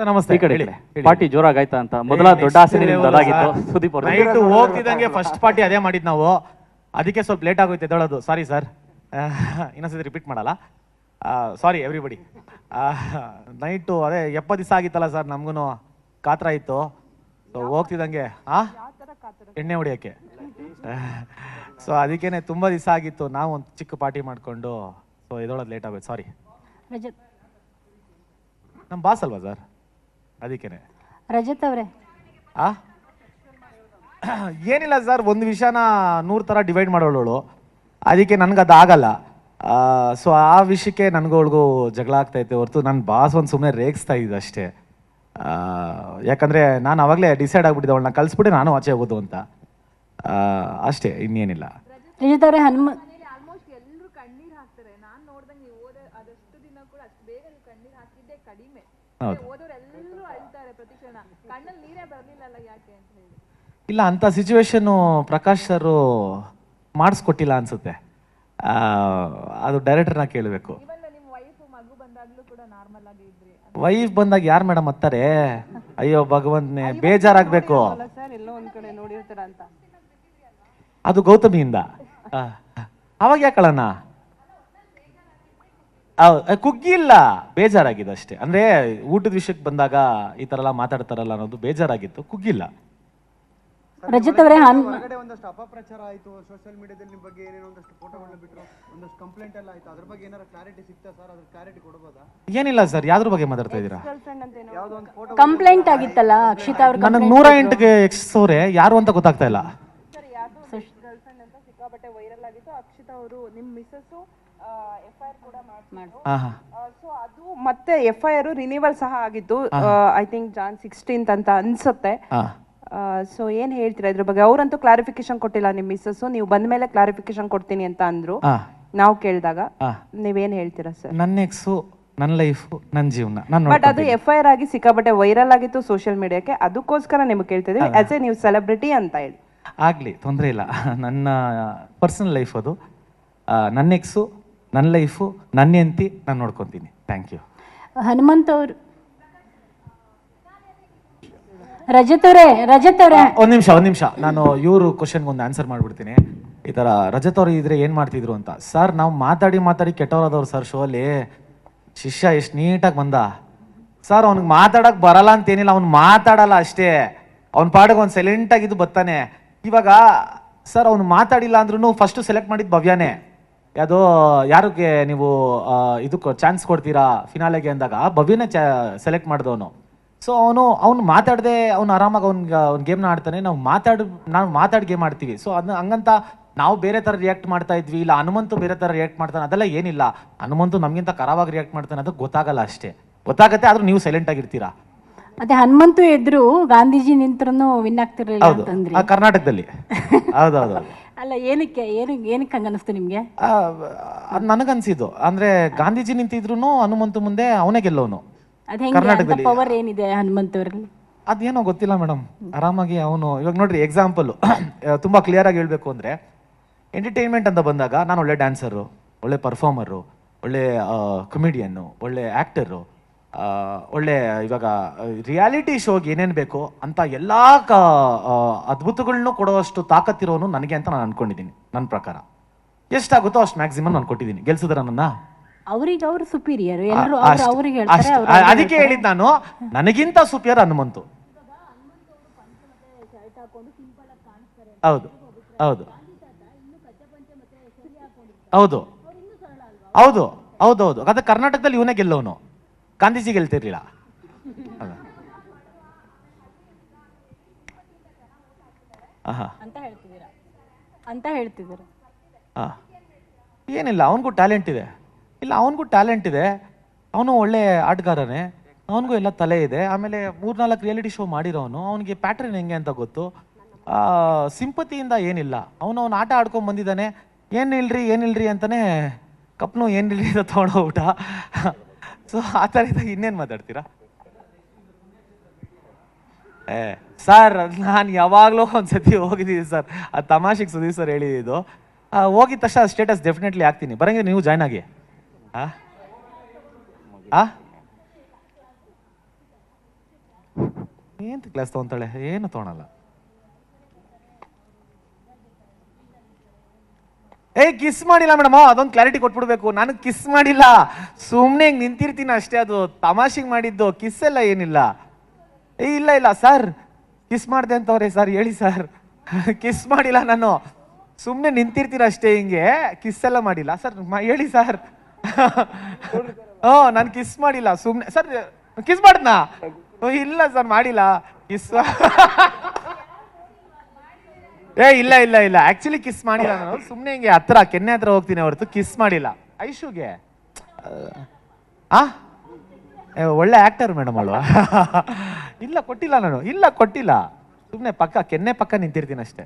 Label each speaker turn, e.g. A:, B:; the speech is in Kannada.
A: ಸರ್ ನಮಸ್ತೆ.
B: ಈ ಕಡೆ. ಪಾರ್ಟಿ ಜೋರಾಗಾಯ್ತಾ ಅಂತ. ಮೊದಲ ದೊಡ್ಡ ಆಸೆ ನಿಮ್ದು ಅದಾಗಿತ್ತು ಸುದೀಪ್ ಅವರು
A: ನೈಟ್ ಹೋಗ್ತಿದ್ದಂಗೆ ಫಸ್ಟ್ ಪಾರ್ಟಿ ಅದೇ ಮಾಡಿದ್ ನಾವು. ಅದಕ್ಕೆ ಸ್ವಲ್ಪ ಲೇಟ್ ಆಗೋಯ್ತು ಎದ್ದೇಳೋದು. ಸಾರಿ ಸರ್ ಇನ್ನೊಂದ್ಸತಿ ರಿಪೀಟ್ ಮಾಡಲ್ಲ. ಸಾರಿ ಎವ್ರಿಬಡಿ ನೈಟು ಅದೇ ಎಪ್ಪತ್ತು ದಿವಸ ಆಗಿತ್ತಲ್ಲ ಸರ್ ನಮಗೂ ಕಾತ್ರ ಇತ್ತು. ಸೊ ಹೋಗ್ತಿದ್ದಂಗೆ ಆ? ಎಣ್ಣೆ ಹೊಡಿಯೋಕ್ಕೆ. ಸೊ ಅದಕ್ಕೇನೆ ತುಂಬ ದಿವಸ ಆಗಿತ್ತು. ನಾವು ಒಂದು ಚಿಕ್ಕ ಪಾರ್ಟಿ ಮಾಡಿಕೊಂಡು ಸೊ ಇದೊಳದು ಲೇಟ್ ಆಗೋಯ್ತು. ಸಾರಿ
C: ರಜತ್
A: ನಮ್ಮ ಬಾಸ್ ಅಲ್ವಾ ಸರ್ ಅದಕ್ಕೇನೆ.
C: ರಜತ್ ಅವರೇ.
A: ಆ? ಏನಿಲ್ಲ ಸರ್ ಒಂದು ವಿಷಯನ ನೂರು ಥರ ಡಿವೈಡ್ ಮಾಡೋಳು ಅದಕ್ಕೆ ನನಗೆ ಅದಾಗಲ್ಲ ಆಗಲ್ಲ ಸೊ ಆ ವಿಷಯಕ್ಕೆ ನನಗೂ ಅವಳಿಗೂ ಜಗಳ ಆಗ್ತೈತೆ ಹೊರತು ನನ್ನ ಬಾಸ್ ಒಂದು ಸುಮ್ಮನೆ ರೇಗಿಸ್ತಾ ಇದ್ದೆ ಅಷ್ಟೇ. ಯಾಕಂದ್ರೆ ನಾನು ಅವಾಗಲೇ ಡಿಸೈಡ್ ಆಗ್ಬಿಟ್ಟಿದ್ದೆ ಅವಳನ್ನ ಕಳಿಸ್ಬಿಟ್ಟು ನಾನು ಆಚೆ ಹೋಗೋದು ಅಂತ. ಅಷ್ಟೇ ಇನ್ನೇನಿಲ್ಲ.
C: ರಜತ್ ಅವರೇ ಹನುಮ
D: ಹಾಕ್ತಾರೆ ನಾನ್ ನೋಡ್ದಂಗೆ ನೀವು ಓದ ಅದಷ್ಟು ದಿನ ಕೂಡ ಅಷ್ಟು ಬೇಗ ನೀವು ಕಣ್ಣೀರ್ ಹಾಕಿದ್ದೆ ಕಡಿಮೆ. ಓದೋರೆಲ್ಲರೂ ಅಳ್ತಾರೆ ಪ್ರತಿ ಕ್ಷಣ ಕಣ್ಣಲ್ಲಿ ನೀರೇ ಬರ್ಲಿಲ್ಲಲ್ಲ ಯಾಕೆ ಅಂತ ಹೇಳಿ.
A: ಇಲ್ಲ ಅಂಥ ಸಿಚುವೇಶನ್ನು ಪ್ರಕಾಶ್ ಸರ್ ಮಾಡಿಸ್ಕೊಟ್ಟಿಲ್ಲ ಅನ್ಸುತ್ತೆ. ಅದು ಡೈರೆಕ್ಟರ್ನ ಕೇಳಬೇಕು.
D: ವೈಫ್
A: ಬಂದಾಗ ಯಾರು ಮೇಡಮ್ ಅತ್ತಾರೆ ಅಯ್ಯೋ ಭಗವಂತನೇ ಬೇಜಾರಾಗಬೇಕು.
E: ಸರ್ ಎಲ್ಲೋ ಒಂದ್ ಕಡೆ ನೋಡಿರ್ತೀರ ಅಂತ.
A: ಅದು ಗೌತಮಿಯಿಂದ. ಆ, ಅವಾಗ ಯಾಕಳಣ್ಣ ಕುಗ್ಗಿಲ್ಲ ಬೇಜಾರಾಗಿದೆ ಅಷ್ಟೇ ಅಂದ್ರೆ ಊಟದ ವಿಷಯಕ್ಕೆ ಬಂದಾಗ ಈ ತರ ಎಲ್ಲ ಮಾತಾಡ್ತಾರಲ್ಲ ಅನ್ನೋದು ಬೇಜಾರಾಗಿತ್ತು ಕುಗ್ಗಿಲ್ಲ.
C: ರಜಿತ್ ಅವರೇ
F: ಹೊರಗಡೆ ಒಂದಷ್ಟು ಅಪಪ್ರಚಾರ ಆಯಿತು ಸೋಷಿಯಲ್ ಮೀಡಿಯಾದಲ್ಲಿ ನಿಮ್ಮ ಬಗ್ಗೆ ಏನೇನೋ ಒಂದಷ್ಟು ಫೋಟೋಗಳನ್ನ ಬಿಟ್ಟರು ಒಂದಷ್ಟು ಕಂಪ್ಲೇಂಟ್ ಎಲ್ಲ ಆಯಿತು. ಅದ್ರ ಬಗ್ಗೆ ಏನಾರ ಕ್ಲಾರಿಟಿ ಸಿಗ್ತಾ ಸರ್ ಅದ್ರ ಕ್ಲಾರಿಟಿ ಕೊಡ್ಬೋದಾ?
A: ಏನಿಲ್ಲ ಸರ್ ಯಾವ್ದ್ರ ಬಗ್ಗೆ ಮಾತಾಡ್ತಾ ಇದ್ದೀರಾ?
E: ಗರ್ಲ್ ಫ್ರೆಂಡ್ ಅಂತ ಏನೋ
F: ಯಾವುದೋ ಒಂದು ಫೋಟೋ
C: ಕಂಪ್ಲೇಂಟ್ ಆಗಿತ್ತಲ್ಲ ಅಕ್ಷಿತಾ ಅವ್ರ
A: ನನಗೆ ನೂರ ಎಂಟಿಗೆ ಅವರೇ ಯಾರು ಅಂತ ಗೊತ್ತಾಗ್ತಾ ಇಲ್ಲ.
E: ಸರ್ ಯಾರು ಗರ್ಲ್ ಫ್ರೆಂಡ್ ಅಂತ ಸಿಕ್ಕಾಪಟ್ಟೆ ವೈರಲ್ ಆಗಿತ್ತು. ಅಕ್ಷಿತಾ ಅವರು ನಿಮ್ಮ ಮಿಸ್ಸಸ್ ಸೊ ಅದು ಮತ್ತೆ ಎಫ್ ಐ ಆರ್ ರಿನಿವಲ್ ಸಹ ಆಗಿತ್ತು ಐ ಥಿಂಕ್ ಜಾನ್ ಸಿಕ್ಸ್ಟೀನ್ತ್ ಅಂತ ಅನ್ಸುತ್ತೆ. ಸೊ ಏನ್ ಹೇಳ್ತೀರಾ ಇದ್ರ ಬಗ್ಗೆ? ಅವ್ರಂತೂ ಕ್ಲಾರಿಫಿಕೇಶನ್ ಕೊಟ್ಟಿಲ್ಲ ನಿಮ್ಮ ಮಿಸ್ಸಸ್ ನೀವು ಬಂದ ಮೇಲೆ ಕ್ಲಾರಿಫಿಕೇಶನ್ ಕೊಡ್ತೀನಿ ಅಂತ ಅಂದ್ರು. ನಾವು ಕೇಳಿದಾಗ ನೀವೇನ್ ಹೇಳ್ತೀರಾ ಸರ್
A: ನನ್ನ ಎಕ್ಸು ನನ್ನ ಲೈಫ್ ನನ್ನ ಜೀವನ. ನಾನು
E: ಬಟ್ ಅದು ಎಫ್ ಐ ಆರ್ ಆಗಿ ಸಿಕ್ಕಾಪಟ್ಟೆ ವೈರಲ್ ಆಗಿತ್ತು ಸೋಷಿಯಲ್ ಮೀಡಿಯಾಕ್ಕೆ ಅದಕ್ಕೋಸ್ಕರ ನಿಮ್ಗೆ ಕೇಳ್ತಿದ್ವಿ ಆಸ್ ಎ ನೀವು ಸೆಲೆಬ್ರಿಟಿ ಅಂತ ಹೇಳಿ.
A: ಆಗಲಿ ತೊಂದರೆ ಇಲ್ಲ. ನನ್ನ ಪರ್ಸನಲ್ ಲೈಫ್ ಅದು. ನನ್ನ ಎಕ್ಸು ನನ್ನ ಲೈಫು ನನ್ನ ಹೆಂಡತಿ ನಾನು ನೋಡ್ಕೊತೀನಿ. ಥ್ಯಾಂಕ್ ಯು
C: ಹನುಮಂತ್ ಅವರು. ರಜತ್ ಅವರೇ ರಜತ್ ಅವರೇ.
A: ಒಂದು ನಿಮಿಷ ಒಂದು ನಿಮಿಷ. ನಾನು ಇವರು ಕ್ವಶನ್ಗೆ ಒಂದು ಆನ್ಸರ್ ಮಾಡ್ಬಿಡ್ತೀನಿ. ಈ ಥರ ರಜತ್ ಅವ್ರು ಇದ್ರೆ ಏನು ಮಾಡ್ತಿದ್ರು ಅಂತ. ಸರ್ ನಾವು ಮಾತಾಡಿ ಮಾತಾಡಿ ಕೆಟ್ಟವರಾದವ್ರು ಸರ್ ಶೋ ಅಲ್ಲಿ ಶಿಷ್ಯ ಎಷ್ಟು ನೀಟಾಗಿ ಬಂದ. ಸರ್ ಅವ್ನಿಗೆ ಮಾತಾಡಕ್ ಬರಲ್ಲ ಅಂತೇನಿಲ್ಲ ಅವ್ನು ಮಾತಾಡಲ್ಲ ಅಷ್ಟೇ. ಅವ್ನ ಪಾಡಿಗೆ ಒಂದು ಸೈಲೆಂಟಾಗಿದ್ದು ಬರ್ತಾನೆ. ಇವಾಗ ಸರ್ ಅವ್ನು ಮಾತಾಡಿಲ್ಲ ಅಂದ್ರೂ ಫಸ್ಟ್ ಸೆಲೆಕ್ಟ್ ಮಾಡಿದ್ದು ಭವ್ಯನೇ. ಯಾವುದೋ ಯಾರಿಗೆ ನೀವು ಇದಕ್ಕೆ ಚಾನ್ಸ್ ಕೊಡ್ತೀರಾ ಫಿನಾಲೆಗೆ ಅಂದಾಗ ಭವ್ಯನೇ ಚಾ ಸೆಲೆಕ್ಟ್ ಮಾಡಿದವನು. ಸೊ ಅವನು ಅವ್ನು ಮಾತಾಡದೆ ಅವ್ನು ಆರಾಮಾಗಿ ಅವ್ನಿಗೆ ಅವ್ನ ಗೇಮ್ನ ಆಡ್ತಾನೆ ನಾವು ಮಾತಾಡ್ ನಾವು ಮಾತಾಡಿ ಗೇಮ್ ಆಡ್ತೀವಿ. ಸೊ ಅದನ್ನ ಹಂಗಂತ ನಾವು ಬೇರೆ ಥರ ರಿಯಾಕ್ಟ್ ಮಾಡ್ತಾ ಇದ್ವಿ ಇಲ್ಲ ಹನುಮಂತು ಬೇರೆ ಥರ ರಿಯಾಕ್ಟ್ ಮಾಡ್ತಾನೆ ಅದೆಲ್ಲ ಏನಿಲ್ಲ. ಹನುಮಂತು ನಮಗಿಂತ ಕರಾವಾಗಿ ರಿಯಾಕ್ಟ್ ಮಾಡ್ತಾನೆ ಅದು ಗೊತ್ತಾಗಲ್ಲ ಅಷ್ಟೇ. ಗೊತ್ತಾಗತ್ತೆ ಆದ್ರೂ ನೀವು ಸೈಲೆಂಟ್ ಆಗಿರ್ತೀರಾ.
C: ಅದೇ ಹನುಮಂತು ಎದ್ರು ಗಾಂಧೀಜಿ ನಿಂತರೂ ವಿನ್ ಆಗ್ತಿರ್ಲಿಲ್ಲ
A: ಹೌದು.
C: ಅಂತಂದ್ರಿ.
A: ಆ, ಕರ್ನಾಟಕದಲ್ಲಿ. ಹೌದೌದು.
C: ಅಲ್ಲ ಏನಕ್ಕೆ ಏನಕ್ಕೆ ಏನಕ್ಕೆ ಹಂಗ ಅನಿಸ್ತು ನಿಮ್ಗೆ?
A: ಅದು ನನಗನ್ಸಿದ್ದು. ಅಂದ್ರೆ ಗಾಂಧೀಜಿ ನಿಂತಿದ್ರು ಹನುಮಂತು ಮುಂದೆ ಅವನೇ ಗೆಲ್ಲೋನು.
C: ಅದ್ ಹೆಂಗೆ
A: ಕರ್ನಾಟಕದಲ್ಲಿ.
C: ಪವರ್ ಏನಿದೆ ಹನುಮಂತ್ ಅವರಲ್ಲಿ
A: ಅದೇನೋ ಗೊತ್ತಿಲ್ಲ ಮೇಡಮ್. ಆರಾಮಾಗಿ ಅವನು ಇವಾಗ ನೋಡ್ರಿ ಎಕ್ಸಾಂಪಲ್ ತುಂಬಾ ಕ್ಲಿಯರ್ ಆಗಿ ಹೇಳ್ಬೇಕು ಅಂದ್ರೆ ಎಂಟರ್ಟೈನ್ಮೆಂಟ್ ಅಂತ ಬಂದಾಗ ನಾನು ಒಳ್ಳೆ ಡ್ಯಾನ್ಸರು ಒಳ್ಳೆ ಪರ್ಫಾರ್ಮರು ಒಳ್ಳೆ ಕಮಿಡಿಯನ್ನು ಒಳ್ಳೆ ಆ್ಯಕ್ಟರು ಒಳ್ಳೆ ಇವಾಗ ರಿಯಾಲಿಟಿ ಶೋಗೆ ಏನೇನು ಬೇಕೋ ಅಂತ ಎಲ್ಲ ಕ ಅದ್ಭುತಗಳನ್ನೂ ಕೊಡೋಷ್ಟು ತಾಕತ್ತಿರೋನು ನನಗೆ ಅಂತ ನಾನು ಅನ್ಕೊಂಡಿದ್ದೀನಿ ನನ್ನ ಪ್ರಕಾರ. ಎಷ್ಟಾಗುತ್ತೋ ಅಷ್ಟು ಮ್ಯಾಕ್ಸಿಮಮ್ ನಾನು ಕೊಟ್ಟಿದ್ದೀನಿ. ಗೆಲ್ಸಿದ್ರ ನನ್ನ
C: ಅವ್ರಿಗೆ ಅವ್ರು ಸುಪೀರಿಯರ್ ಎಲ್ಲರೂ ಅವ್ರು
A: ಅಷ್ಟ್-
C: ಅವ್ರಿಗೆ ಹೇಳ್ತಾರೆ
A: ಅಷ್ಟ್-
C: ಅವ್ರು
A: ಅ- ಅದಕ್ಕೆ ಹೇಳಿದ್ ನಾನು ನನಗಿಂತ ಸುಪಿಯರ್ ಹನುಮಂತು. ಹೌದು ಹೌದು. ಹೌದು ಹೌದು ಹೌದು. ಹೌದು ಅದೇ ಕರ್ನಾಟಕದಲ್ಲಿ ಇವನೇ ಗೆಲ್ಲವನು ಗಾಂಧೀಜಿ ಗೆಲ್ತಿರ್ಲಿಲ್ಲ
C: ಅಂತ ಹೇಳ್ತಿದ್ದೀರಾ? ಅಂತ ಹೇಳ್ತಿದ್ದೀರಾ.
A: ಏನಿಲ್ಲ ಅವನಿಗೂ ಟ್ಯಾಲೆಂಟ್ ಇದೆ. ಇಲ್ಲ ಅವನಿಗೂ ಟ್ಯಾಲೆಂಟ್ ಇದೆ. ಅವನು ಒಳ್ಳೆ ಆಟಗಾರನೇ. ಅವನಿಗೂ ಎಲ್ಲ ತಲೆ ಇದೆ. ಆಮೇಲೆ ಮೂರ್ನಾಲ್ಕು ರಿಯಾಲಿಟಿ ಶೋ ಮಾಡಿರೋನು. ಅವನಿಗೆ ಪ್ಯಾಟ್ರನ್ ಹೆಂಗೆ ಅಂತ ಗೊತ್ತು. ಸಿಂಪತಿಯಿಂದ ಏನಿಲ್ಲ. ಅವನು ಅವನು ಆಟ ಆಡ್ಕೊಂಡ್ ಬಂದಿದ್ದಾನೆ. ಏನಿಲ್ರಿ ಏನಿಲ್ರಿ ಅಂತಾನೆ ಕಪ್ನು ಏನಿಲ್ರಿ ಅಂತ ತೊಗೊಂಡೋಗ್ಬಿಟ್ಟ ಸೊ ಆ ಥರ ಇದ್ದಾಗ ಇನ್ನೇನು ಮಾತಾಡ್ತೀರಾ? ಏ, ಸರ್, ನಾನು ಯಾವಾಗಲೂ ಒಂದ್ಸತಿ ಹೋಗಿದ್ದೀನಿ ಸರ್. ಆ ತಮಾಷೆಗೆ ಸುದೀಪ್ ಸರ್ ಹೇಳಿದ್ದು. ಹೋಗಿದ ತಕ್ಷಣ ಸ್ಟೇಟಸ್ ಡೆಫಿನೆಟ್ಲಿ ಹಾಕ್ತೀನಿ. ಬರಂಗಿದ್ರೆ ನೀವು ಜಾಯ್ನ್ ಆಗಿ. ಆ? ಆ? ಏನು ಕ್ಲಾಸ್ ತೊಗೊಂತಾಳೆ? ಏನು ತೊಗೊಳಲ್ಲ. ಏ ಕಿಸ್ ಮಾಡಿಲ್ಲ ಮೇಡಮ್, ಅದೊಂದು ಕ್ಲಾರಿಟಿ ಕೊಟ್ಬಿಡ್ಬೇಕು. ನಾನು ಕಿಸ್ ಮಾಡಿಲ್ಲ. ಸುಮ್ಮನೆ ಹಿಂಗೆ ನಿಂತಿರ್ತೀನಿ ಅಷ್ಟೇ ಅದು. ತಮಾಷೆಗೆ ಮಾಡಿದ್ದು ಕಿಸ್ ಎಲ್ಲ ಏನಿಲ್ಲ. ಏ, ಇಲ್ಲ ಇಲ್ಲ ಸರ್ ಕಿಸ್ ಮಾಡಿದೆ ಅಂತವ್ರೆ ಸರ್ ಹೇಳಿ ಸರ್ ಕಿಸ್ ಮಾಡಿಲ್ಲ ನಾನು. ಸುಮ್ಮನೆ ನಿಂತಿರ್ತೀನಿ ಅಷ್ಟೇ ಹಿಂಗೆ. ಕಿಸ್ ಎಲ್ಲ ಮಾಡಿಲ್ಲ. ಸರ್ ಹೇಳಿ ಸರ್ ಹ್ಞೂ ನಾನು ಕಿಸ್ ಮಾಡಿಲ್ಲ. ಸುಮ್ಮನೆ ಸರ್ ಕಿಸ್ ಮಾಡಿದ್ನಾ? ಇಲ್ಲ ಸರ್ ಮಾಡಿಲ್ಲ. ಕಿಸ್ ಏ ಇಲ್ಲ ಇಲ್ಲ ಇಲ್ಲ. ಆಕ್ಚುಲಿ ಕಿಸ್ ಮಾಡಿಲ್ಲ ನಾನು. ಸುಮ್ಮನೆ ಹಿಂಗೆ ಹತ್ರ ಕೆನ್ನೆ ಹತ್ರ ಹೋಗ್ತೀನಿ ಹೊರತು ಕಿಸ್ ಮಾಡಿಲ್ಲ. ಐಶುಗೆ. ಆ? ಏ, ಒಳ್ಳೆ ಆಕ್ಟರ್ ಮೇಡಮ್ ಅಲ್ವಾ? ಇಲ್ಲ ಕೊಟ್ಟಿಲ್ಲ ನಾನು. ಇಲ್ಲ ಕೊಟ್ಟಿಲ್ಲ. ಸುಮ್ಮನೆ ಪಕ್ಕ ಕೆನ್ನೆ ಪಕ್ಕ ನಿಂತಿರ್ತೀನಿ ಅಷ್ಟೇ.